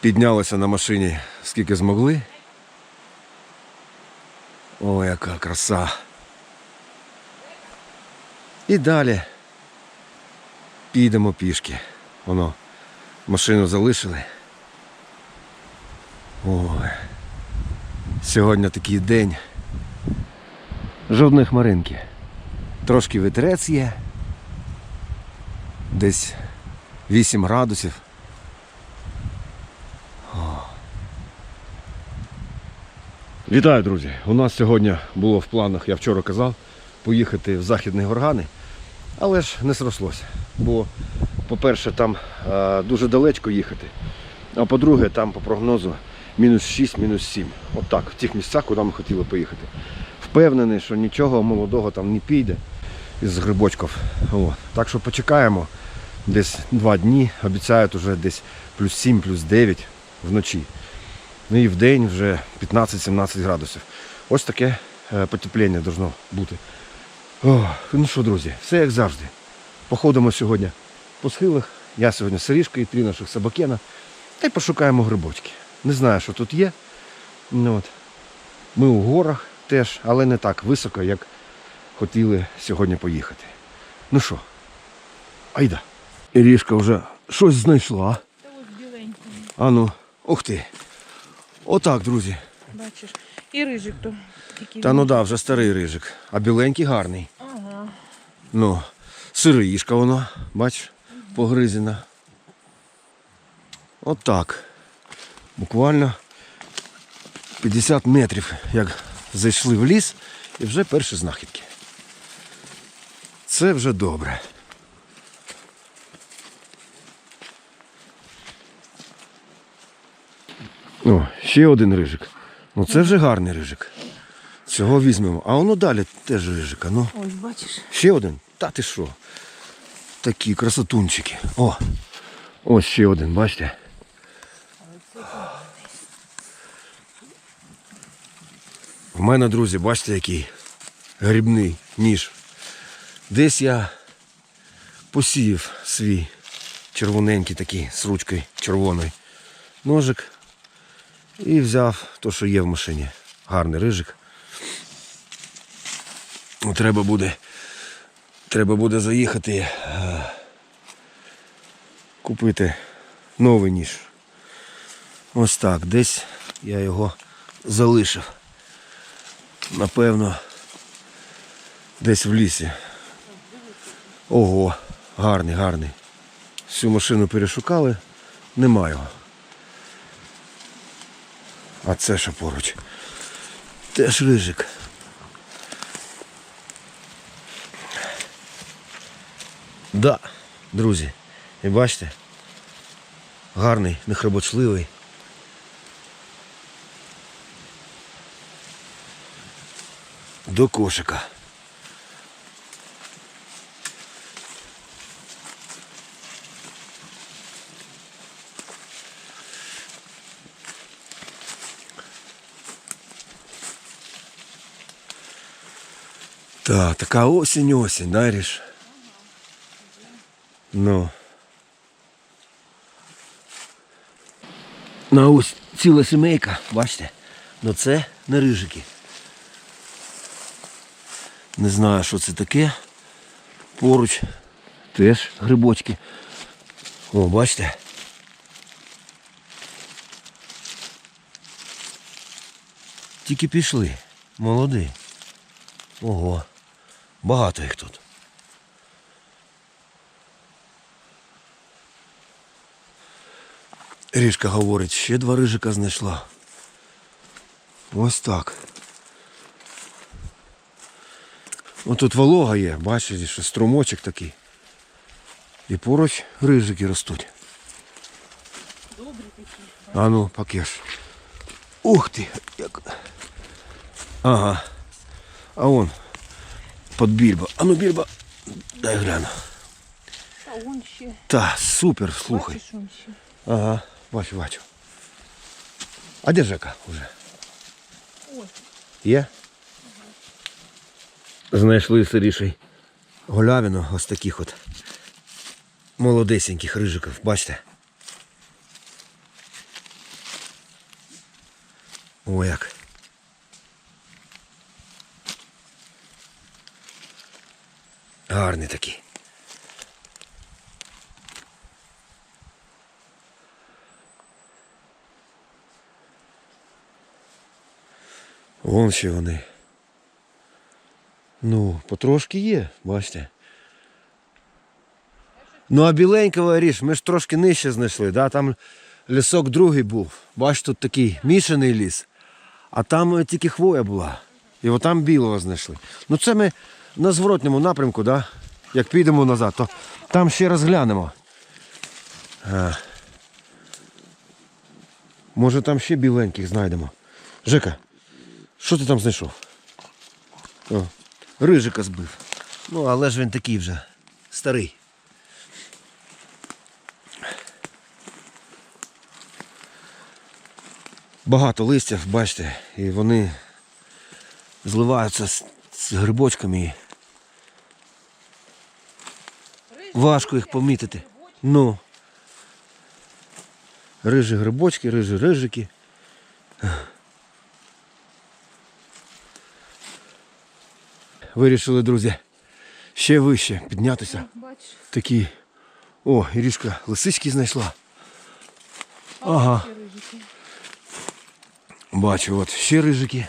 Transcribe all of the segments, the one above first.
Піднялися на машині скільки змогли. О, яка краса. І далі підемо пішки. Воно машину залишили. Ой. Сьогодні такий день. Жодної хмаринки. Трошки вітерець є. Десь 8 градусів. Вітаю, друзі! У нас сьогодні було в планах, я вчора казав, поїхати в Західні Горгани, але ж не срослося. Бо, по-перше, там е, дуже далечко їхати, а по-друге, там по прогнозу мінус 6, мінус 7. Отак, в тих місцях, куди ми хотіли поїхати. Впевнений, що нічого молодого там не піде із грибочків. О, так що почекаємо десь два дні, обіцяють уже десь плюс 7, плюс 9 вночі. Ну і в день вже 15-17 градусів. Ось таке е, потепління должно бути. О, ну що, друзі, все як завжди. Походимо сьогодні по схилах. Я сьогодні з Сирішкою, три наших собакена. Та й пошукаємо грибочки. Не знаю, що тут є. Ну, от. Ми у горах теж, але не так високо, як хотіли сьогодні поїхати. Ну що, айда. Ірішка вже щось знайшла. Та ось біленький, А ну, ух ти. Отак, друзі. бачиш. І рижик то. Який Та ну да, вже старий рижик. А біленький гарний. Ага. Ну, сироїшка воно, бач, погризена. Отак. Буквально 50 метрів, як зайшли в ліс, і вже перші знахідки. Це вже добре. О, ще один рижик. Ну це вже гарний рижик. Цього візьмемо. А воно далі теж рижика. Ну. Ось бачиш. Ще один? Та ти що? Такі красотунчики. О! Ось ще один, бачите? В мене, друзі, бачите, який грибний ніж. Десь я посіяв свій червоненький такий з ручкою червоною ножик і взяв то, що є в машині. Гарний рижик. Ну, Треба буде. Треба буде заїхати. е, Купити новий ніж. Ось так. Десь я його залишив. Напевно, десь в лісі. Ого, гарний, гарний. Всю машину перешукали, нема його. А це що поруч? Теж рижик. Да, друзі, і бачите, гарний, нехребочливий. До кошика. Так, така осінь осінь, знаєш. Ну. Ну а ось ціла сімейка, бачите? Ну це не рижики. Не знаю, що це таке. Поруч теж грибочки. О, бачите? Тільки пішли. Молоді. Ого. Багато їх тут. Ріжка говорить, ще два рижика знайшла. Ось так. Ось тут волога є, бачите, що струмочок такий. І поруч рижики ростуть. Добрі такі. А ну, пакеш. Ух ти! Як... Ага. А он под більба. А ну більба. Дай гляну. Та он ще. Та, супер, слухай. Бачиш, он ще. Ага, бачу, бачу. А де Жека вже? Ось. Є? Знайшли сиріший голявину ось таких от молодесеньких рижиків, бачите? О як. Гарний такий. Вон ще вони. Ну, потрошки є, бачите. Ну, а біленького ріж, ми ж трошки нижче знайшли, да? там лісок другий був. Бачиш, тут такий мішаний ліс. А там е, тільки хвоя була. І от там білого знайшли. Ну це ми на зворотньому напрямку, да? як підемо назад, то там ще раз глянемо. А. Може там ще біленьких знайдемо. Жека, що ти там знайшов? О, рижика збив. Ну, але ж він такий вже старий. Багато листя, бачите, і вони зливаються з, з грибочками. і Важко їх помітити. Ну. Рижі грибочки, рижі рижики. Вирішили, друзі, ще вище піднятися. Такі. О, Ірішка лисички знайшла. Ага. Бачу, от ще рижики.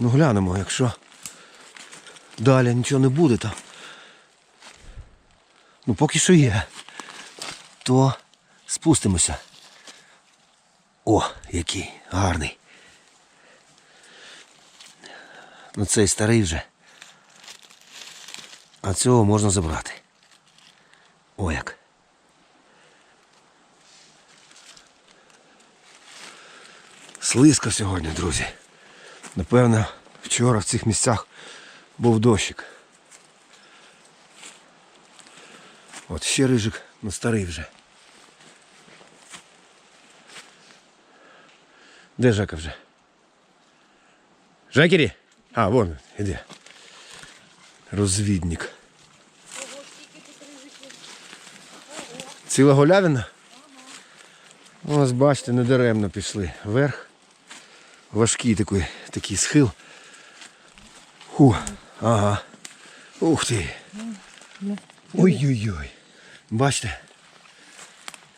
Ну глянемо, якщо далі нічого не буде, то. Ну поки що є. То спустимося. О, який гарний. Ну цей старий вже. А цього можна забрати. О як. Слизько сьогодні, друзі. Напевно, вчора в цих місцях був дощик. От ще рижик, ну старий вже. Де Жека вже? Жекері? А, вон, іде. Розвідник. Ціла голявина? Ось бачите, недаремно пішли вверх. Важкий такий, такий схил. Ху, ага. Ух ти. Ой-ой-ой. Бачите?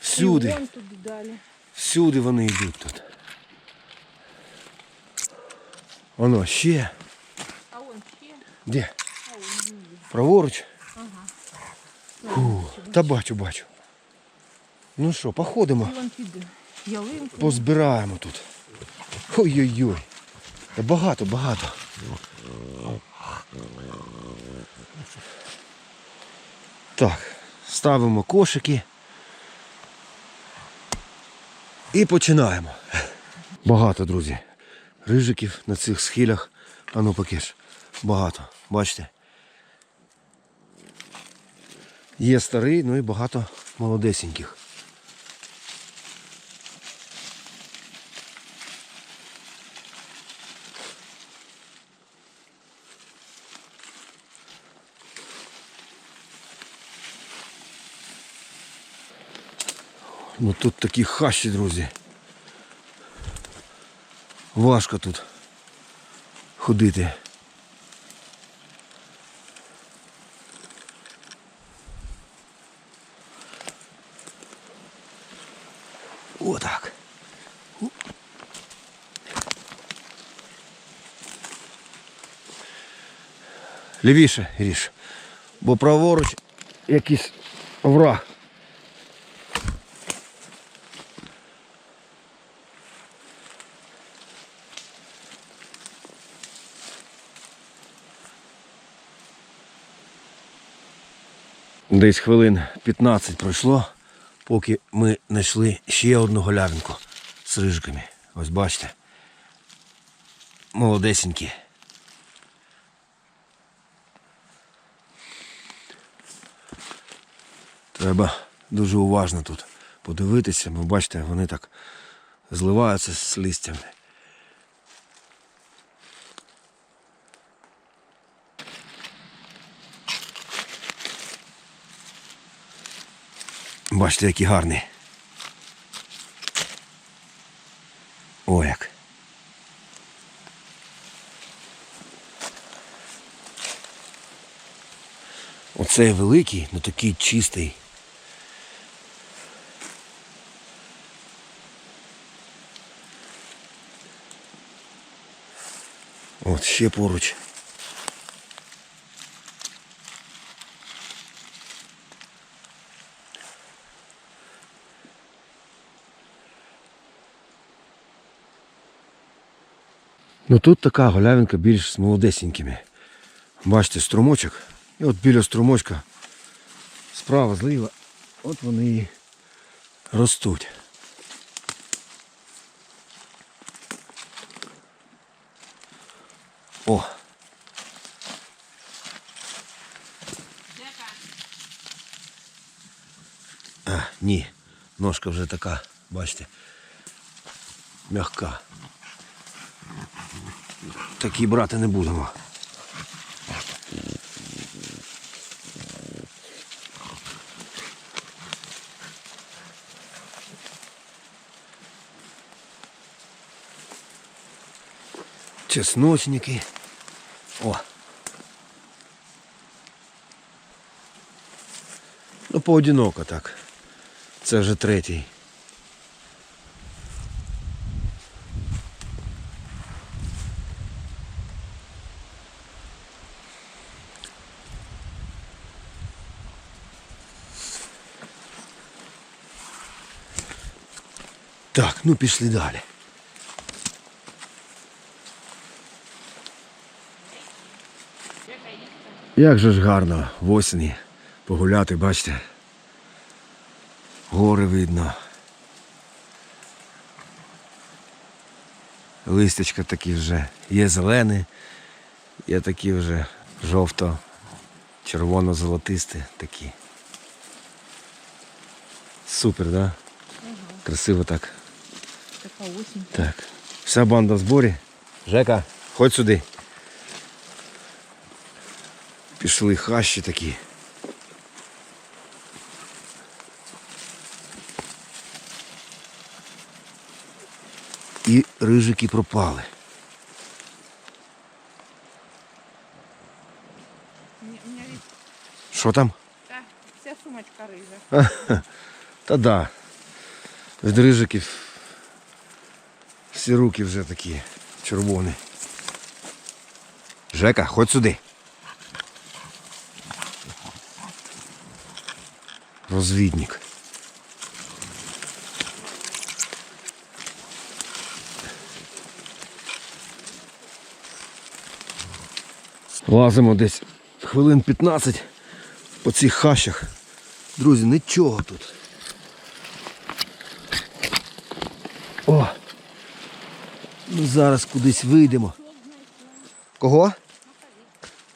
Всюди, всюди вони йдуть тут. Воно ще. А вон ще. Де? Праворуч? Ага. Фу, та бачу, бачу. Ну що, походимо. Позбираємо тут. Ой-ой-ой. Багато, багато. Так, ставимо кошики. І починаємо. Багато, друзі. Рижиків на цих схилях. А ну покиш. Багато. Бачите? Є старий, ну і багато молодесеньких. Ну тут такі хащі, друзі. Важко тут ходити. Отак. Лівіше ріж. Бо праворуч якийсь враг. Десь хвилин 15 пройшло, поки ми знайшли ще одну голявинку з рижиками. Ось бачите. Молодесенькі. Треба дуже уважно тут подивитися, бо бачите, вони так зливаються з листями. Бачите, які гарні. О як. Оцей великий, ну такий чистий. От ще поруч. Ну тут така голявинка більш з молодесенькими. Бачите, струмочок. І от біля струмочка справа зліва, от вони і ростуть. О! А, ні, ножка вже така, бачите, м'яка. Такі брати не будемо. Чесночники. О. Ну, поодиноко так. Це вже третій. Так, ну пішли далі. Як же ж гарно в осені погуляти, бачите. Гори видно. Листячка такі вже є зелені, є такі вже жовто, червоно-золотисті такі. Супер, да? Красиво так. Осінь. Так. Вся банда в зборі. Жека, ходь сюди. Пішли хащі такі. І рижики пропали. У мене від... Що там? Та, вся сумочка рижа. Та да. Від рижиків всі руки вже такі червоні. Жека, ходь сюди. Розвідник. Лазимо десь хвилин 15 по цих хащах. Друзі, нічого тут. Ну зараз кудись вийдемо. Кого?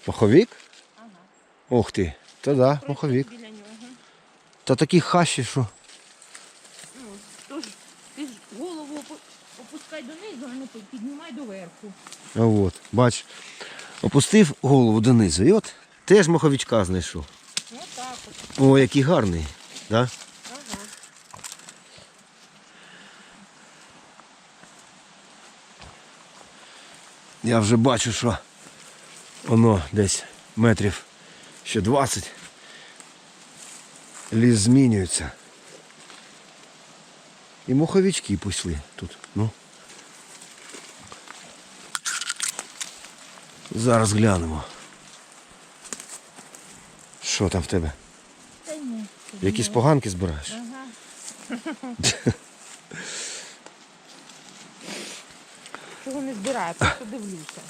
Маховік? Ага. Ох ти. Та да, маховік. Та такі хащі, що. Ну, ти ж голову опускай донизу, а не піднімай доверху. А от, бач. Опустив голову донизу і от теж маховичка знайшов. Ось так от. О, який гарний. Да? Ага. Я вже бачу, що воно десь метрів ще 20. Ліс змінюється. І моховички пішли тут. Ну. Зараз глянемо. Що там в тебе? Та ні. Якісь поганки збираєш? Ага. Чого не збираю, просто дивлюся.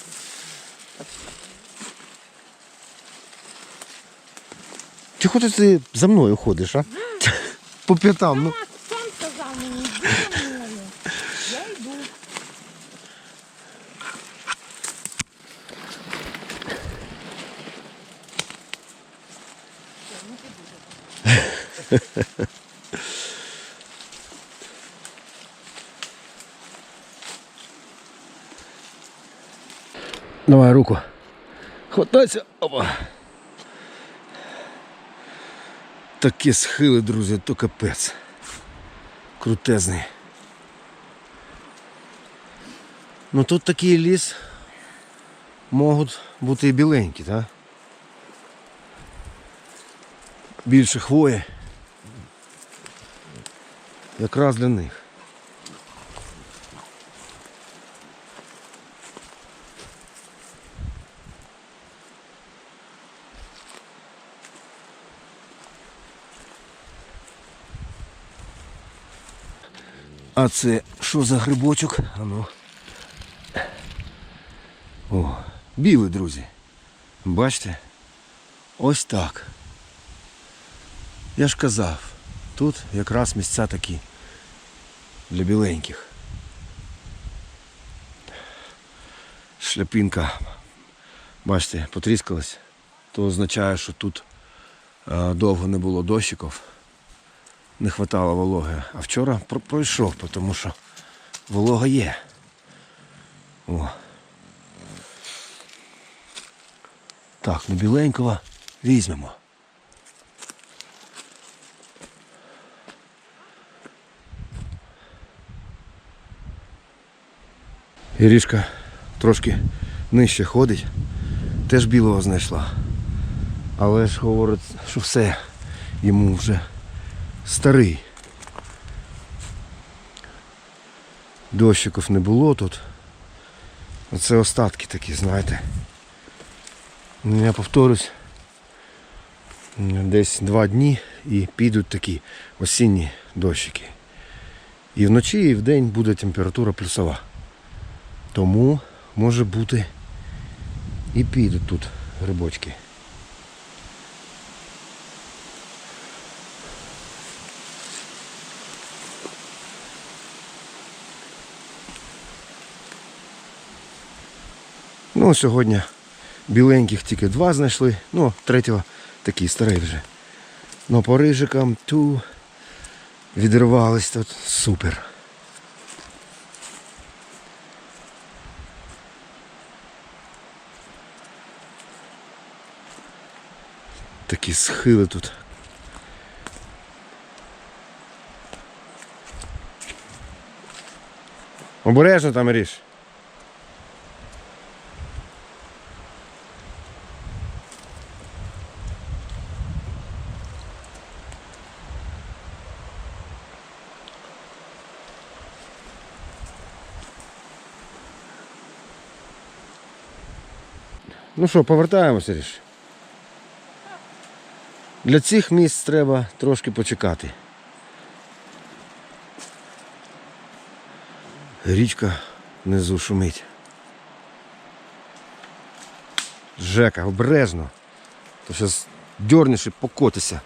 Ти ти за мною ходиш, а? По п'ятам, ну. Сам сказав мені, йди за мною. Я йду. Давай руку. Хватайся. Опа. Такі схили, друзі, то капець. Крутезний. Ну тут такий ліс можуть бути і біленькі, так? Більше хвої. Якраз для них. А це що за грибочок? Ану. О, білий, друзі. Бачите? Ось так. Я ж казав, тут якраз місця такі для біленьких. Шляпінка, бачите, потріскалась, то означає, що тут е, довго не було дощиків, не хватало вологи. А вчора про- пройшов, тому що волога є. О. Так, ну біленького візьмемо. Ірішка трошки нижче ходить, теж білого знайшла. Але ж говорить, що все, йому вже старий. Дощиків не було тут. Оце остатки такі, знаєте. Ну, Я повторюсь, десь два дні і підуть такі осінні дощики. І вночі, і вдень буде температура плюсова. Тому може бути і підуть тут грибочки. Ну, сьогодні біленьких тільки два знайшли, ну, третього такий старий вже. Ну, по рижикам ту відривались тут супер. Такі схили тут. Обережно там ріж. Ну що, повертаємося ріш. Для цих місць треба трошки почекати. Річка внизу шумить. Жека, обережно. То зараз дьорніше покотися.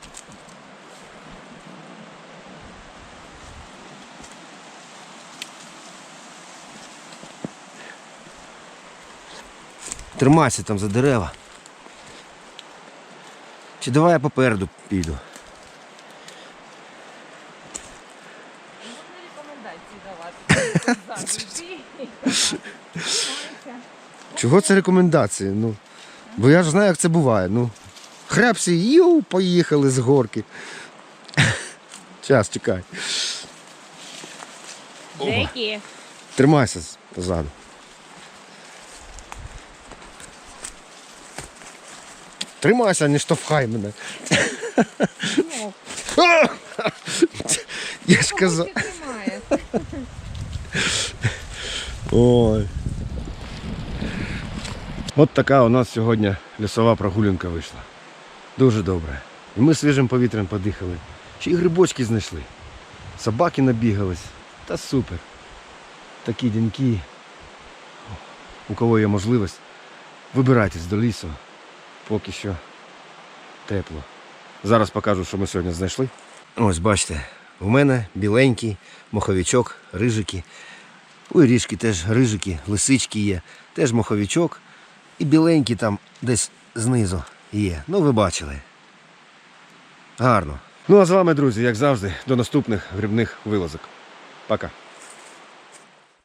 Тримайся там за дерева. Чи давай я попереду піду. Можна рекомендації давати. Чого це рекомендації? Ну, бо я ж знаю, як це буває. Ну, хрепсі, ю, поїхали з горки. Час, чекай. Тримайся позаду. Тримайся, не штовхай мене. Ну, Я ж казав. Ой. От така у нас сьогодні лісова прогулянка вийшла. Дуже добре. І ми свіжим повітрям подихали. Ще й грибочки знайшли. Собаки набігались. Та супер. Такі діньки. У кого є можливість, вибирайтесь до лісу. Поки що тепло. Зараз покажу, що ми сьогодні знайшли. Ось бачите, у мене біленький моховичок, рижики. У Ірішки теж рижики, лисички є, теж моховичок. І біленький там десь знизу є. Ну, ви бачили. Гарно. Ну а з вами, друзі, як завжди, до наступних грибних вилазок. Пока.